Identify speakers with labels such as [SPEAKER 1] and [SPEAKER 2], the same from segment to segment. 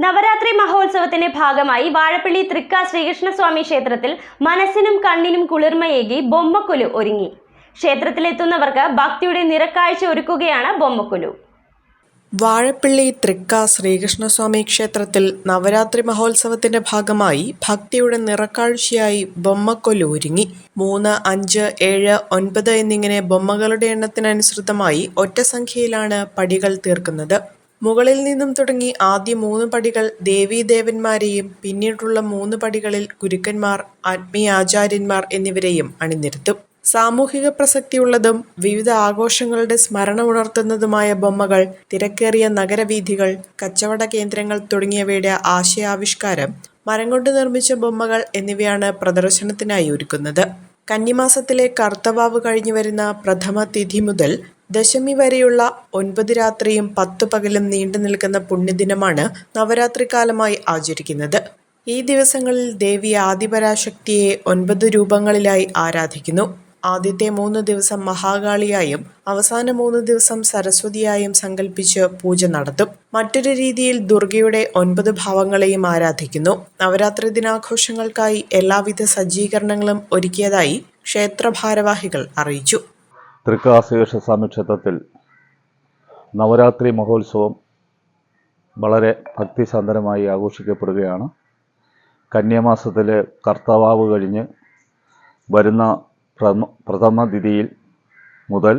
[SPEAKER 1] നവരാത്രി മഹോത്സവത്തിന്റെ ഭാഗമായി വാഴപ്പള്ളി തൃക്ക ശ്രീകൃഷ്ണസ്വാമി ക്ഷേത്രത്തിൽ മനസ്സിനും കണ്ണിനും കുളിർമയേകി ബൊമ്മക്കുലു ഒരുങ്ങി. ക്ഷേത്രത്തിലെത്തുന്നവർക്ക് ഭക്തിയുടെ നിറക്കാഴ്ച ഒരുക്കുകയാണ് ബൊമ്മക്കുലു.
[SPEAKER 2] വാഴപ്പള്ളി തൃക്ക ശ്രീകൃഷ്ണസ്വാമി ക്ഷേത്രത്തിൽ നവരാത്രി മഹോത്സവത്തിന്റെ ഭാഗമായി ഭക്തിയുടെ നിറക്കാഴ്ചയായി ബൊമ്മക്കൊല്ലു ഒരുങ്ങി. മൂന്ന് അഞ്ച് ഏഴ് ഒൻപത് എന്നിങ്ങനെ ബൊമ്മകളുടെ എണ്ണത്തിനനുസൃതമായി ഒറ്റ സംഖ്യയിലാണ് പടികൾ തീർക്കുന്നത്. മുകളിൽ നിന്നും തുടങ്ങി ആദ്യ മൂന്ന് പടികൾ ദേവീദേവന്മാരെയും പിന്നീടുള്ള മൂന്ന് പടികളിൽ ഗുരുക്കന്മാർ ആത്മീയാചാര്യന്മാർ എന്നിവരെയും അണിനിരത്തും. സാമൂഹിക പ്രസക്തിയുള്ളതും വിവിധ ആഘോഷങ്ങളുടെ സ്മരണ ഉണർത്തുന്നതുമായ ബൊമ്മകൾ തിരക്കേറിയ നഗരവീഥികൾ കച്ചവട കേന്ദ്രങ്ങൾ തുടങ്ങിയവയുടെ ആശയാവിഷ്കാരം മരം കൊണ്ട് നിർമ്മിച്ച ബൊമ്മകൾ എന്നിവയാണ് പ്രദർശനത്തിനായി ഒരുക്കുന്നത്. കന്നിമാസത്തിലെ കർത്തവാവ് കഴിഞ്ഞു വരുന്ന പ്രഥമ തിഥി മുതൽ ദശമി വരെയുള്ള ഒൻപത് രാത്രിയും പത്തു പകലും നീണ്ടു നിൽക്കുന്ന പുണ്യദിനമാണ് നവരാത്രി കാലമായി ആചരിക്കുന്നത്. ഈ ദിവസങ്ങളിൽ ദേവി ആദിപരാശക്തിയെ ഒൻപത് രൂപങ്ങളിലായി ആരാധിക്കുന്നു. ആദ്യത്തെ മൂന്ന് ദിവസം മഹാകാളിയായും അവസാന മൂന്ന് ദിവസം സരസ്വതിയായും സങ്കല്പിച്ച് പൂജ നടത്തും. മറ്റൊരു രീതിയിൽ ദുർഗയുടെ ഒൻപത് ഭാവങ്ങളെയും ആരാധിക്കുന്നു. നവരാത്രി ദിനാഘോഷങ്ങൾക്കായി എല്ലാവിധ സജ്ജീകരണങ്ങളും ഒരുക്കിയതായി ക്ഷേത്ര ഭാരവാഹികൾ അറിയിച്ചു.
[SPEAKER 3] തൃക്കാശ്രീകൃഷ്ണസ്വാമി ക്ഷേത്രത്തിൽ നവരാത്രി മഹോത്സവം വളരെ ഭക്തിസാന്ദ്രമായി ആഘോഷിക്കപ്പെടുകയാണ്. കന്യാമാസത്തിലെ കർത്തവാവ് കഴിഞ്ഞ് വരുന്ന പ്രഥമ തിഥിയിൽ മുതൽ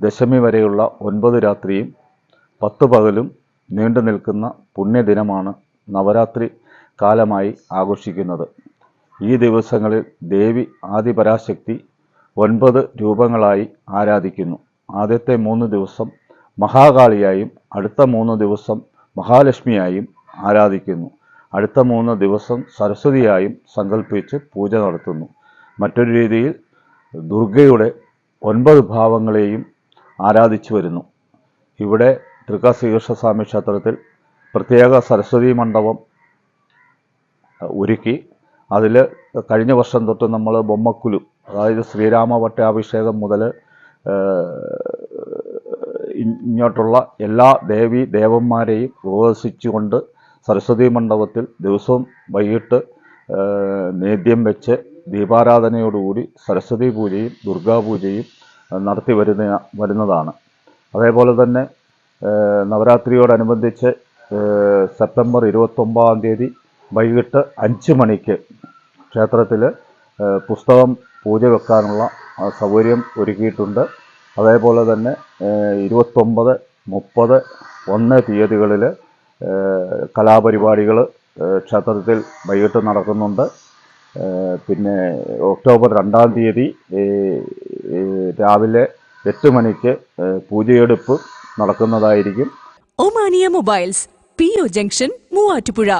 [SPEAKER 3] ദശമി വരെയുള്ള ഒൻപത് രാത്രിയും പത്ത് പകലും നീണ്ടു നിൽക്കുന്ന പുണ്യദിനമാണ് നവരാത്രി കാലമായി ആഘോഷിക്കുന്നത്. ഈ ദിവസങ്ങളിൽ ദേവി ആദിപരാശക്തി ഒൻപത് രൂപങ്ങളായി ആരാധിക്കുന്നു. ആദ്യത്തെ മൂന്ന് ദിവസം മഹാകാളിയായും അടുത്ത മൂന്ന് ദിവസം മഹാലക്ഷ്മിയായും ആരാധിക്കുന്നു. അടുത്ത മൂന്ന് ദിവസം സരസ്വതിയായും സങ്കല്പിച്ച് പൂജ നടത്തുന്നു. മറ്റൊരു രീതിയിൽ ദുർഗയുടെ ഒൻപത് ഭാവങ്ങളെയും ആരാധിച്ചു വരുന്നു. ഇവിടെ തൃക്ക ശ്രീകൃഷ്ണസ്വാമി ക്ഷേത്രത്തിൽ പ്രത്യേക സരസ്വതി മണ്ഡപം ഒരുക്കി. അതിൽ കഴിഞ്ഞ വർഷം തൊട്ട് നമ്മൾ ബൊമ്മക്കുലു അതായത് ശ്രീരാമ പട്ടാഭിഷേകം മുതൽ ഇങ്ങോട്ടുള്ള എല്ലാ ദേവി ദേവന്മാരെയും ഉപവസിച്ചുകൊണ്ട് സരസ്വതി മണ്ഡപത്തിൽ ദിവസവും വൈകിട്ട് നേദ്യം വെച്ച് ദീപാരാധനയോടുകൂടി സരസ്വതി പൂജയും ദുർഗാപൂജയും നടത്തി വരുന്ന വരുന്നതാണ്. അതേപോലെ തന്നെ നവരാത്രിയോടനുബന്ധിച്ച് സെപ്റ്റംബർ ഇരുപത്തൊമ്പതാം തീയതി വൈകിട്ട് അഞ്ച് മണിക്ക് ക്ഷേത്രത്തിൽ പുസ്തകം പൂജ വെക്കാനുള്ള സൗകര്യം ഒരുക്കിയിട്ടുണ്ട്. അതേപോലെ തന്നെ ഇരുപത്തൊമ്പത് മുപ്പത് ഒന്ന് തീയതികളിൽ കലാപരിപാടികൾ ക്ഷേത്രത്തിൽ വൈകിട്ട് നടക്കുന്നുണ്ട്. പിന്നെ ഒക്ടോബർ രണ്ടാം തീയതി രാവിലെ എട്ട് മണിക്ക് പൂജയെടുപ്പ് നടക്കുന്നതായിരിക്കും.
[SPEAKER 4] Omania mobiles P O junction Muvattupuzha.